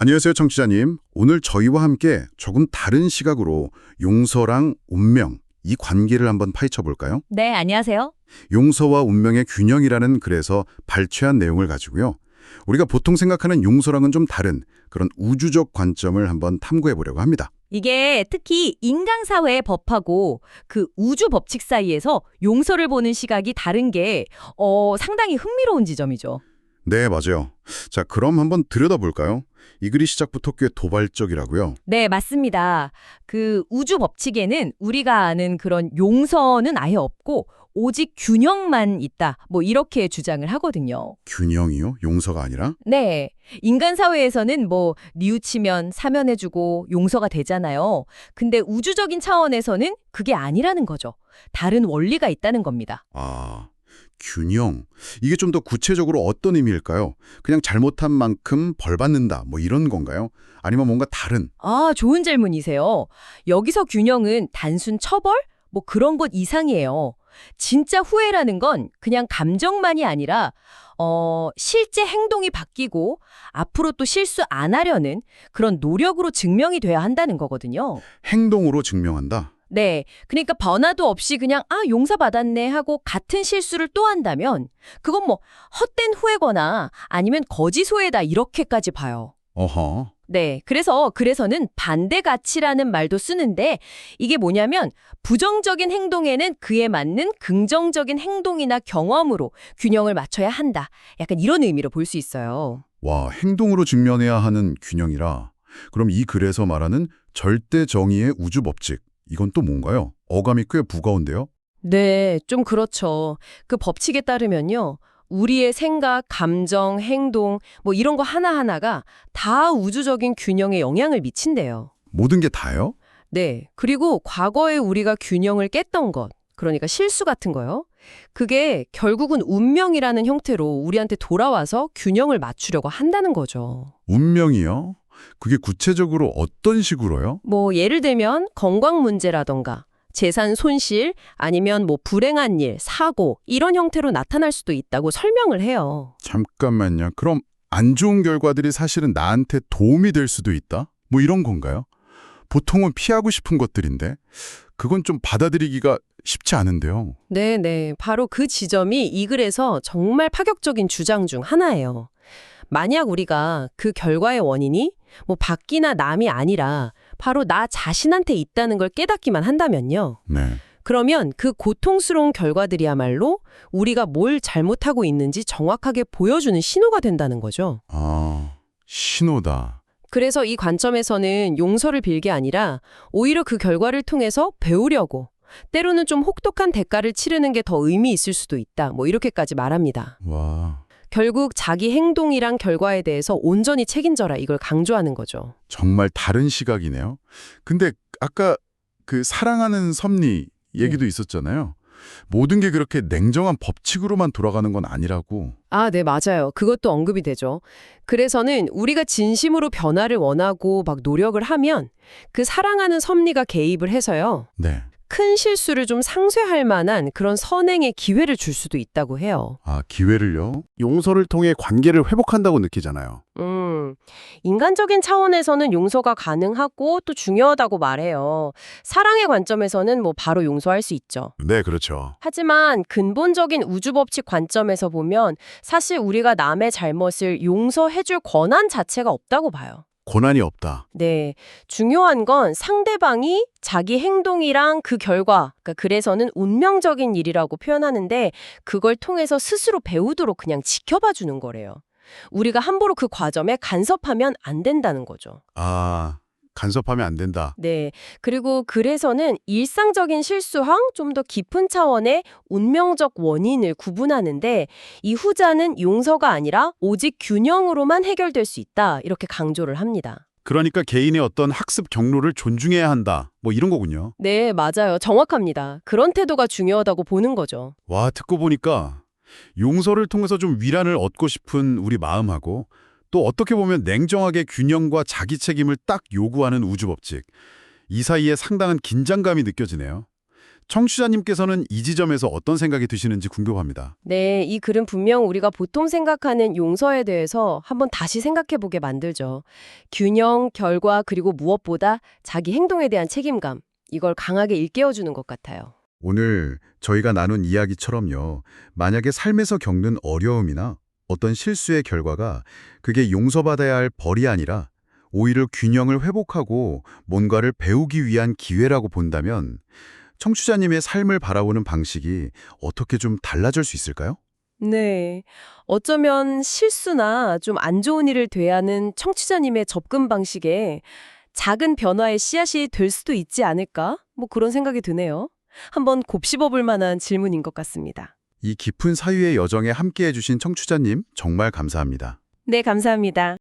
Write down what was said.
안녕하세요, 청취자님. 오늘 저희와 함께 조금 다른 시각으로 용서랑 운명, 이 관계를 한번 파헤쳐 볼까요? 네, 안녕하세요. 용서와 운명의 균형이라는 글에서 발췌한 내용을 가지고요. 우리가 보통 생각하는 용서랑은 좀 다른 그런 우주적 관점을 한번 탐구해 보려고 합니다. 이게 특히 인간 사회의 법하고 그 우주 법칙 사이에서 용서를 보는 시각이 다른 게 어, 상당히 흥미로운 지점이죠. 네, 맞아요. 자, 그럼 한번 들여다볼까요? 이 글이 시작부터 꽤 도발적이라고요. 네, 맞습니다. 그 우주 법칙에는 우리가 아는 그런 용서는 아예 없고 오직 균형만 있다. 뭐 이렇게 주장을 하거든요. 균형이요? 용서가 아니라? 네. 인간 사회에서는 뭐 뉘우치면 사면해주고 용서가 되잖아요. 근데 우주적인 차원에서는 그게 아니라는 거죠. 다른 원리가 있다는 겁니다. 아, 균형. 이게 좀 더 구체적으로 어떤 의미일까요? 그냥 잘못한 만큼 벌 받는다, 뭐 이런 건가요? 아니면 뭔가 다른? 아, 좋은 질문이세요. 여기서 균형은 단순 처벌? 뭐 그런 것 이상이에요. 진짜 후회라는 건 그냥 감정만이 아니라 어, 실제 행동이 바뀌고 앞으로 또 실수 안 하려는 그런 노력으로 증명이 돼야 한다는 거거든요. 행동으로 증명한다. 네. 그러니까 변화도 없이 그냥 아, 용서받았네 하고 같은 실수를 또 한다면 그건 뭐 헛된 후회거나 아니면 거짓 후회다 이렇게까지 봐요. 어허. 네. 그래서 그래서는 반대 가치라는 말도 쓰는데 이게 뭐냐면 부정적인 행동에는 그에 맞는 긍정적인 행동이나 경험으로 균형을 맞춰야 한다. 약간 이런 의미로 볼 수 있어요. 와, 행동으로 직면해야 하는 균형이라. 그럼 이 글에서 말하는 절대 정의의 우주 법칙. 이건 또 뭔가요? 어감이 꽤 무거운데요? 네, 좀 그렇죠. 그 법칙에 따르면요. 우리의 생각, 감정, 행동, 뭐 이런 거 하나하나가 다 우주적인 균형에 영향을 미친대요. 모든 게 다요? 네. 그리고 과거에 우리가 균형을 깼던 것, 그러니까 실수 같은 거요. 그게 결국은 운명이라는 형태로 우리한테 돌아와서 균형을 맞추려고 한다는 거죠. 운명이요? 그게 구체적으로 어떤 식으로요? 뭐 예를 들면 건강 문제라던가 재산 손실 아니면 뭐 불행한 일, 사고 이런 형태로 나타날 수도 있다고 설명을 해요. 잠깐만요. 그럼 안 좋은 결과들이 사실은 나한테 도움이 될 수도 있다? 뭐 이런 건가요? 보통은 피하고 싶은 것들인데 그건 좀 받아들이기가 쉽지 않은데요. 네, 네. 바로 그 지점이 이 글에서 정말 파격적인 주장 중 하나예요. 만약 우리가 그 결과의 원인이 뭐 밖이나 남이 아니라 바로 나 자신한테 있다는 걸 깨닫기만 한다면요. 네. 그러면 그 고통스러운 결과들이야말로 우리가 뭘 잘못하고 있는지 정확하게 보여주는 신호가 된다는 거죠. 아, 신호다. 그래서 이 관점에서는 용서를 빌게 아니라 오히려 그 결과를 통해서 배우려고 때로는 좀 혹독한 대가를 치르는 게 더 의미 있을 수도 있다. 뭐 이렇게까지 말합니다. 와, 결국 자기 행동이랑 결과에 대해서 온전히 책임져라 이걸 강조하는 거죠. 정말 다른 시각이네요. 근데 아까 그 사랑하는 섭리 얘기도 있었잖아요. 모든 게 그렇게 냉정한 법칙으로만 돌아가는 건 아니라고. 아, 네, 맞아요. 그것도 언급이 되죠. 그래서는 우리가 진심으로 변화를 원하고 막 노력을 하면 그 사랑하는 섭리가 개입을 해서요. 네. 큰 실수를 좀 상쇄할 만한 그런 선행의 기회를 줄 수도 있다고 해요. 아, 기회를요? 용서를 통해 관계를 회복한다고 느끼잖아요. 음, 인간적인 차원에서는 용서가 가능하고 또 중요하다고 말해요. 사랑의 관점에서는 뭐 바로 용서할 수 있죠. 네, 그렇죠. 하지만 근본적인 우주 법칙 관점에서 보면 사실 우리가 남의 잘못을 용서해줄 권한 자체가 없다고 봐요. 고난이 없다. 네. 중요한 건 상대방이 자기 행동이랑 그 결과, 그러니까 그래서는 운명적인 일이라고 표현하는데 그걸 통해서 스스로 배우도록 그냥 지켜봐 주는 거래요. 우리가 함부로 그 과정에 간섭하면 안 된다는 거죠. 아, 간섭하면 안 된다. 네. 그리고 그래서는 일상적인 실수랑 좀더 깊은 차원의 운명적 원인을 구분하는데 이 후자는 용서가 아니라 오직 균형으로만 해결될 수 있다. 이렇게 강조를 합니다. 그러니까 개인의 어떤 학습 경로를 존중해야 한다. 뭐 이런 거군요. 네, 맞아요. 정확합니다. 그런 태도가 중요하다고 보는 거죠. 와, 듣고 보니까 용서를 통해서 좀 위란을 얻고 싶은 우리 마음하고 또 어떻게 보면 냉정하게 균형과 자기 책임을 딱 요구하는 우주 법칙. 이 사이에 상당한 긴장감이 느껴지네요. 청취자님께서는 이 지점에서 어떤 생각이 드시는지 궁금합니다. 네, 이 글은 분명 우리가 보통 생각하는 용서에 대해서 한번 다시 생각해보게 만들죠. 균형, 결과, 그리고 무엇보다 자기 행동에 대한 책임감. 이걸 강하게 일깨워주는 것 같아요. 오늘 저희가 나눈 이야기처럼요. 만약에 삶에서 겪는 어려움이나 어떤 실수의 결과가 그게 용서받아야 할 벌이 아니라 오히려 균형을 회복하고 뭔가를 배우기 위한 기회라고 본다면 청취자님의 삶을 바라보는 방식이 어떻게 좀 달라질 수 있을까요? 네. 어쩌면 실수나 좀 안 좋은 일을 대하는 청취자님의 접근 방식에 작은 변화의 씨앗이 될 수도 있지 않을까? 뭐 그런 생각이 드네요. 한번 곱씹어 볼 만한 질문인 것 같습니다. 이 깊은 사유의 여정에 함께해 주신 청취자님 정말 감사합니다. 네, 감사합니다.